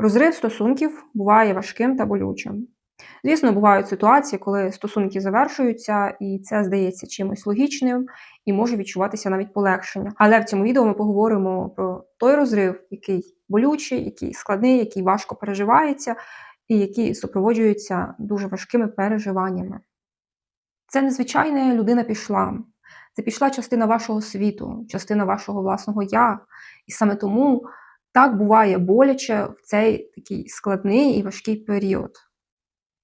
Розрив стосунків буває важким та болючим. Звісно, бувають ситуації, коли стосунки завершуються, і це здається чимось логічним і може відчуватися навіть полегшення. Але в цьому відео ми поговоримо про той розрив, який болючий, який складний, який важко переживається, і який супроводжується дуже важкими переживаннями. Це незвичайна людина пішла. Це пішла частина вашого світу, частина вашого власного я. І саме тому так буває боляче в цей такий складний і важкий період.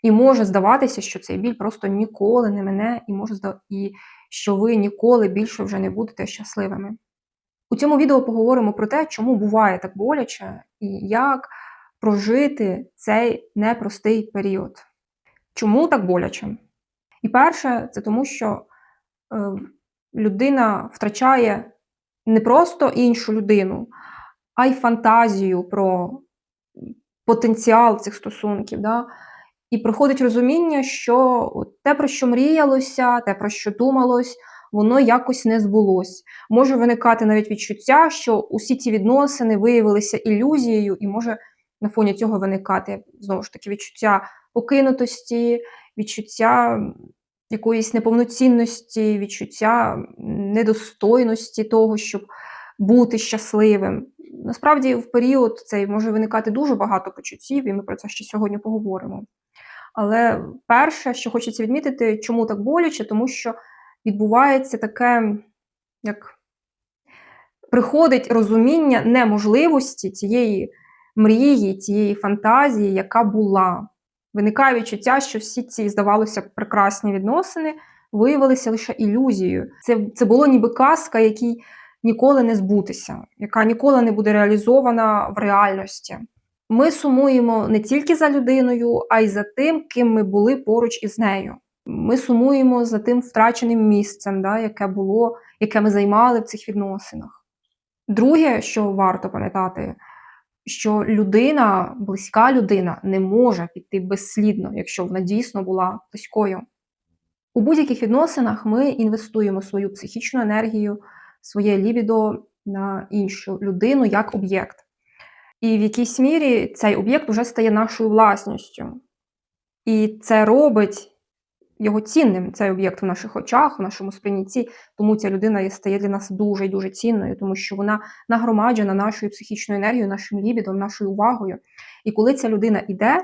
І може здаватися, що цей біль просто ніколи не мене, і може і що ви ніколи більше вже не будете щасливими. У цьому відео поговоримо про те, чому буває так боляче, і як прожити цей непростий період. Чому так боляче? І перше, це тому, що е, людина втрачає не просто іншу людину, а й фантазію про потенціал цих стосунків. Да? І приходить розуміння, що те, про що мріялося, те, про що думалось, воно якось не збулось. Може виникати навіть відчуття, що усі ці відносини виявилися ілюзією, і може на фоні цього виникати знову ж таки відчуття покинутості, відчуття якоїсь неповноцінності, відчуття недостойності того, щоб бути щасливим. Насправді, в період цей може виникати дуже багато почуттів, і ми про це ще сьогодні поговоримо. Але перше, що хочеться відмітити, чому так боляче, тому що відбувається таке, як приходить розуміння неможливості цієї мрії, цієї фантазії, яка була. Виникає відчуття, що всі ці, здавалося, прекрасні відносини виявилися лише ілюзією. Це, Це було ніби казка, якій ніколи не збутися, яка ніколи не буде реалізована в реальності. Ми сумуємо не тільки за людиною, а й за тим, ким ми були поруч із нею. Ми сумуємо за тим втраченим місцем, да, яке було, яке ми займали в цих відносинах. Друге, що варто пам'ятати, що людина, близька людина, не може піти безслідно, якщо вона дійсно була близькою. У будь-яких відносинах ми інвестуємо свою психічну енергію, своє лібідо на іншу людину як об'єкт. І в якійсь мірі цей об'єкт вже стає нашою власністю. І це робить його цінним, цей об'єкт в наших очах, в нашому сприйнятті. Тому ця людина стає для нас дуже і дуже цінною, тому що вона нагромаджена нашою психічною енергією, нашим лібідом, нашою увагою. І коли ця людина йде,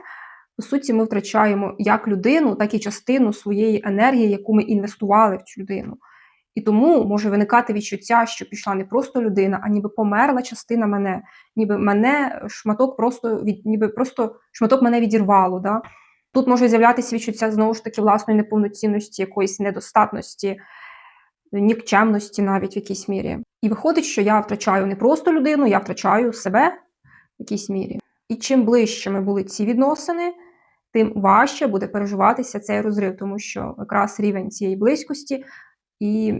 по суті, ми втрачаємо як людину, так і частину своєї енергії, яку ми інвестували в цю людину. І тому може виникати відчуття, що пішла не просто людина, а ніби померла частина мене, ніби мене шматок просто від ніби просто шматок мене відірвало. Да? Тут може з'являтися відчуття знову ж таки власної неповноцінності, якоїсь недостатності, нікчемності навіть в якійсь мірі. І виходить, що я втрачаю не просто людину, я втрачаю себе в якійсь мірі. І чим ближчими були ці відносини, тим важче буде переживатися цей розрив, тому що якраз рівень цієї близькості і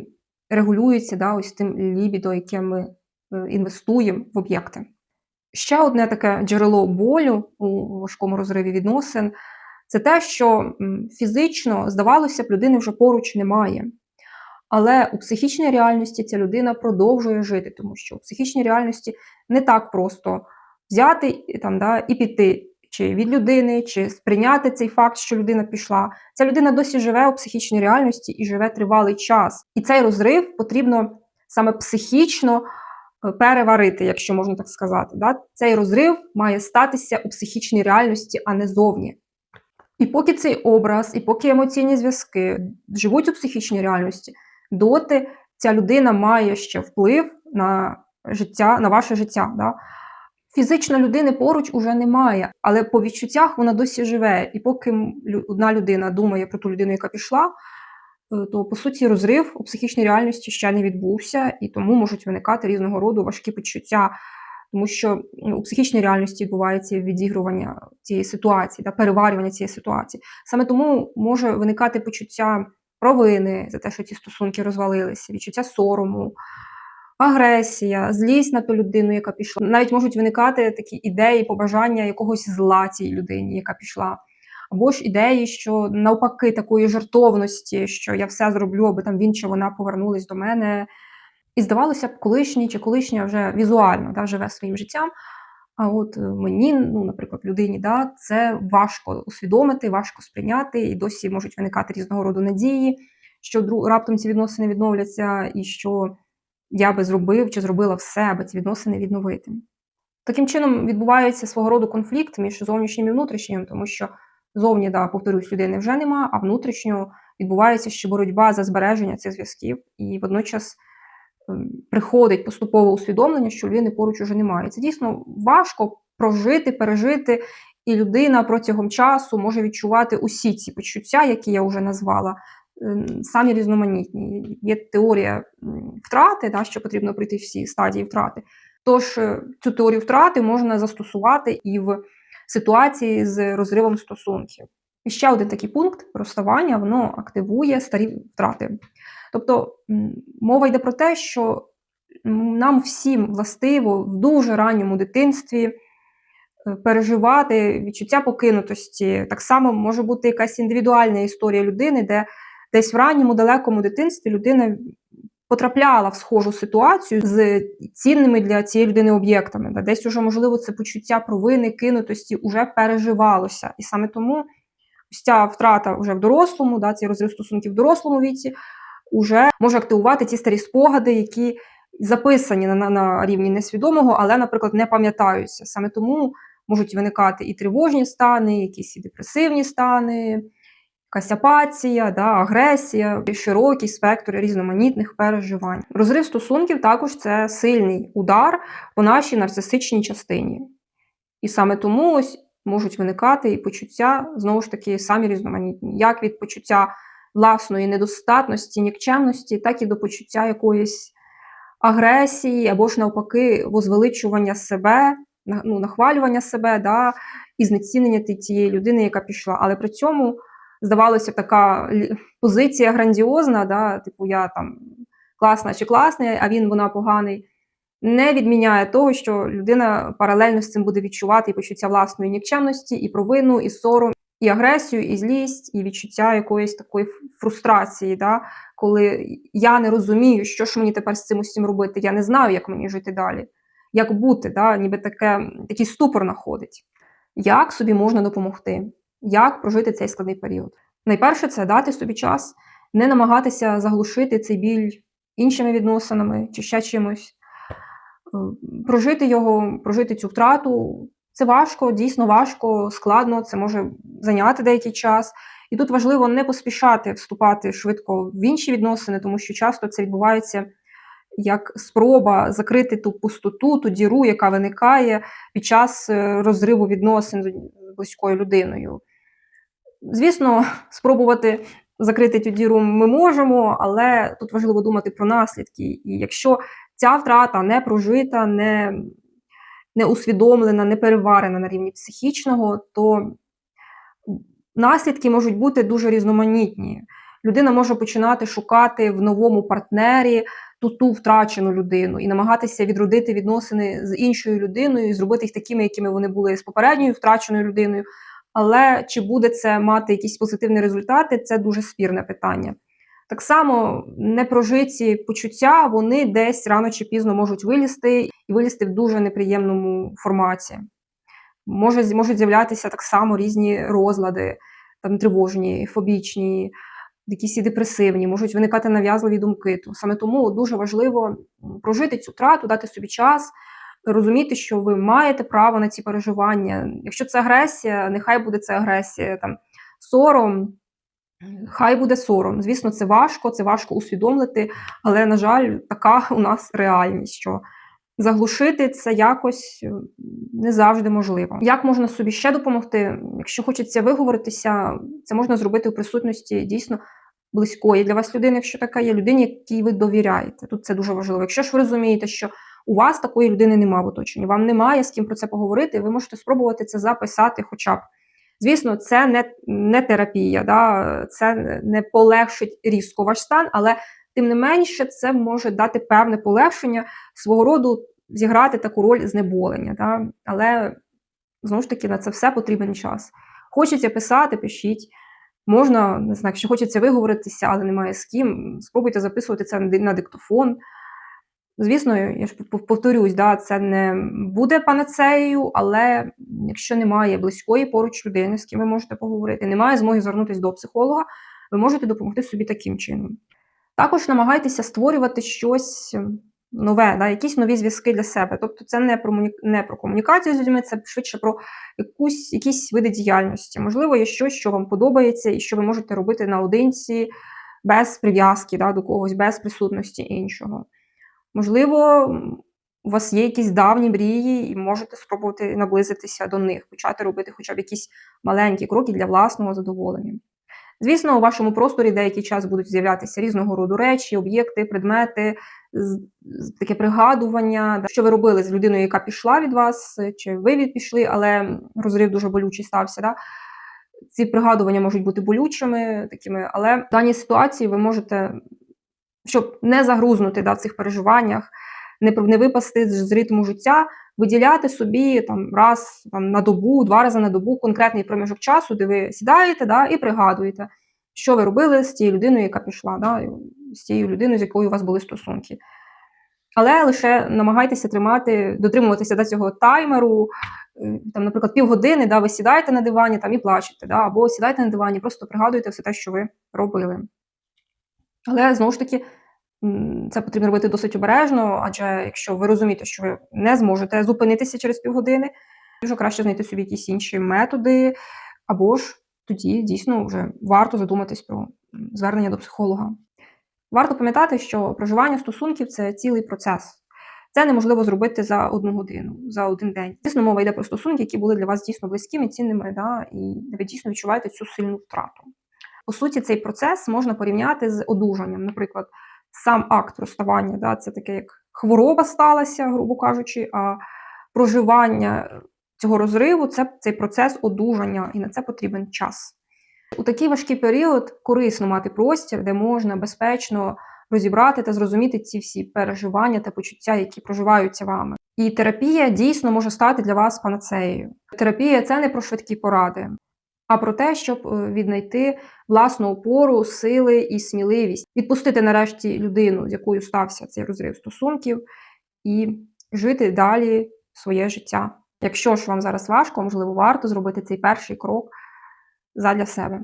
регулюється да, ось тим лібідо, яке ми е, інвестуємо в об'єкти. Ще одне таке джерело болю у важкому розриві відносин це те, що фізично, здавалося б, людини вже поруч немає. Але у психічній реальності ця людина продовжує жити, тому що у психічній реальності не так просто взяти там, да, і піти чи від людини, чи сприйняти цей факт, що людина пішла. Ця людина досі живе у психічній реальності і живе тривалий час. І цей розрив потрібно саме психічно е, переварити, якщо можна так сказати. Да? Цей розрив має статися у психічній реальності, а не зовні. І поки цей образ, і поки емоційні зв'язки живуть у психічній реальності, доти ця людина має ще вплив на життя, на ваше життя. Да? Фізично людини поруч уже немає, але по відчуттях вона досі живе. І поки одна людина думає про ту людину, яка пішла, е, то по суті розрив у психічній реальності ще не відбувся, і тому можуть виникати різного роду важкі почуття, тому що у психічній реальності відбувається відігрування цієї ситуації та переварювання цієї ситуації. Саме тому може виникати почуття провини за те, що ці стосунки розвалилися, відчуття сорому агресія, злість на ту людину, яка пішла. Навіть можуть виникати такі ідеї, побажання якогось зла цій людині, яка пішла. Або ж ідеї, що навпаки такої жартовності, що я все зроблю, аби там він чи вона повернулись до мене. І здавалося б, колишній чи колишня вже візуально да, живе своїм життям. А от е, мені, ну, наприклад, людині, да, це важко усвідомити, важко сприйняти, і досі можуть виникати різного роду надії, що раптом ці відносини відновляться, і що я би зробив чи зробила все, аби ці відносини відновити. Таким чином відбувається свого роду конфлікт між зовнішнім і внутрішнім, тому що зовні, да, повторюсь, людини вже нема, а внутрішньо відбувається ще боротьба за збереження цих зв'язків, і водночас ем, приходить поступове усвідомлення, що людини поруч уже немає. Це дійсно важко прожити, пережити, і людина протягом часу може відчувати усі ці почуття, які я вже назвала, самі різноманітні. Є теорія втрати, да, що потрібно пройти всі стадії втрати. Тож е, цю теорію втрати можна застосувати і в ситуації з розривом стосунків. І ще один такий пункт розставання воно активує старі втрати. Тобто мова йде про те, що нам всім властиво в дуже ранньому дитинстві е, переживати відчуття покинутості. Так само може бути якась індивідуальна історія людини, де десь в ранньому далекому дитинстві людина потрапляла в схожу ситуацію з цінними для цієї людини об'єктами. Десь уже, можливо, це почуття провини, кинутості вже переживалося. І саме тому ось ця втрата вже в дорослому, да, цей розрив стосунків в дорослому віці, вже може активувати ті старі спогади, які записані на, на, на рівні несвідомого, але, наприклад, не пам'ятаються. Саме тому можуть виникати і тривожні стани, якісь і депресивні стани, якась апатія, да, агресія, широкий спектр різноманітних переживань. Розрив стосунків також це сильний удар по нашій нарцисичній частині. І саме тому ось можуть виникати і почуття, знову ж таки, самі різноманітні, як від почуття власної недостатності, нікчемності, так і до почуття якоїсь агресії або ж навпаки возвеличування себе, ну, нахвалювання себе, да, і знецінення ті- тієї людини, яка пішла. Але при цьому здавалося, така позиція грандіозна, да, типу я там класна чи класний, а він вона поганий. Не відміняє того, що людина паралельно з цим буде відчувати і почуття власної нікчемності, і провину, і сором, і агресію, і злість, і відчуття якоїсь такої фрустрації, да? коли я не розумію, що ж мені тепер з цим усім робити, я не знаю, як мені жити далі, як бути, да? ніби таке, такий ступор находить. Як собі можна допомогти? Як прожити цей складний період? Найперше, це дати собі час, не намагатися заглушити цей біль іншими відносинами чи ще чимось. Е, Прожити його, прожити цю втрату. Це важко, дійсно важко, складно, це може зайняти деякий час. І тут важливо не поспішати вступати швидко в інші відносини, тому що часто це відбувається як спроба закрити ту пустоту, ту діру, яка виникає під час е, розриву відносин з близькою людиною. Звісно, спробувати закрити цю діру ми можемо, але тут важливо думати про наслідки. І якщо ця втрата не прожита, не, не усвідомлена, не переварена на рівні психічного, то наслідки можуть бути дуже різноманітні. Людина може починати шукати в новому партнері ту ту втрачену людину і намагатися відродити відносини з іншою людиною, і зробити їх такими, якими вони були з попередньою втраченою людиною. Але чи буде це мати якісь позитивні результати, це дуже спірне питання. Так само непрожиті почуття, вони десь рано чи пізно можуть вилізти і вилізти в дуже неприємному форматі. Може, можуть з'являтися так само різні розлади, там тривожні, фобічні, якісь і депресивні, можуть виникати нав'язливі думки. Саме тому дуже важливо прожити цю втрату, дати собі час, розуміти, що ви маєте право на ці переживання. Якщо це агресія, нехай буде це агресія. Там, сором, хай буде сором. Звісно, це важко, це важко усвідомити, але, на жаль, така у нас реальність, що заглушити це якось е, не завжди можливо. Як можна собі ще допомогти? Якщо хочеться виговоритися, це можна зробити у присутності дійсно близької для вас людини, якщо така є людині, якій ви довіряєте. Тут це дуже важливо. Якщо ж ви розумієте, що у вас такої людини немає в оточенні, вам немає з ким про це поговорити, ви можете спробувати це записати хоча б. Звісно, це не, не терапія, да? це не полегшить різко ваш стан, але тим не менше це може дати певне полегшення свого роду зіграти таку роль знеболення. Да? Але знову ж таки на це все потрібен час. Хочеться писати, пишіть. Можна, не знаю, якщо хочеться виговоритися, але немає з ким, спробуйте записувати це на диктофон. Звісно, я ж повторюсь, да, це не буде панацеєю, але якщо немає близької поруч людини, з ким ви можете поговорити, немає змоги звернутися до психолога, ви можете допомогти собі таким чином. Також намагайтеся створювати щось нове, да, якісь нові зв'язки для себе. Тобто це не про, не про комунікацію з людьми, це швидше про якусь, якісь види діяльності. Можливо, є щось, що вам подобається, і що ви можете робити наодинці, без прив'язки да, до когось, без присутності іншого. Можливо, у вас є якісь давні мрії, і можете спробувати наблизитися до них, почати робити хоча б якісь маленькі кроки для власного задоволення. Звісно, у вашому просторі деякий час будуть з'являтися різного роду речі, об'єкти, предмети, таке пригадування, що ви робили з людиною, яка пішла від вас, чи ви від пішли, але розрив дуже болючий стався. Да? Ці пригадування можуть бути болючими, такими, але в даній ситуації ви можете, щоб не загрузнути да, в цих переживаннях, не, не випасти з, ритму життя, виділяти собі там, раз там, на добу, два рази на добу конкретний проміжок часу, де ви сідаєте да, і пригадуєте, що ви робили з тією людиною, яка пішла, да, з тією людиною, з якою у вас були стосунки. Але лише намагайтеся тримати, дотримуватися до цього таймеру. е, Там, наприклад, півгодини, да, ви сідаєте на дивані там, і плачете, да, або сідаєте на дивані, просто пригадуєте все те, що ви робили. Але знову ж таки, це потрібно робити досить обережно, адже якщо ви розумієте, що ви не зможете зупинитися через півгодини, дуже краще знайти собі якісь інші методи, або ж тоді дійсно вже варто задуматись про звернення до психолога. Варто пам'ятати, що проживання стосунків це цілий процес. Це неможливо зробити за одну годину, за один день. Звісно, мова йде про стосунки, які були для вас дійсно близькими, цінними, да, і ви дійсно відчуваєте цю сильну втрату. По суті, цей процес можна порівняти з одужанням. Наприклад, сам акт розставання, да, це таке як хвороба сталася, грубо кажучи, а проживання цього розриву це цей процес одужання, і на це потрібен час. У такий важкий період корисно мати простір, де можна безпечно розібрати та зрозуміти ці всі переживання та почуття, які проживаються вами. І терапія дійсно може стати для вас панацеєю. Терапія це не про швидкі поради, а про те, щоб е, віднайти власну опору, сили і сміливість, відпустити нарешті людину, з якою стався цей розрив стосунків, і жити далі своє життя. Якщо ж вам зараз важко, можливо, варто зробити цей перший крок задля себе.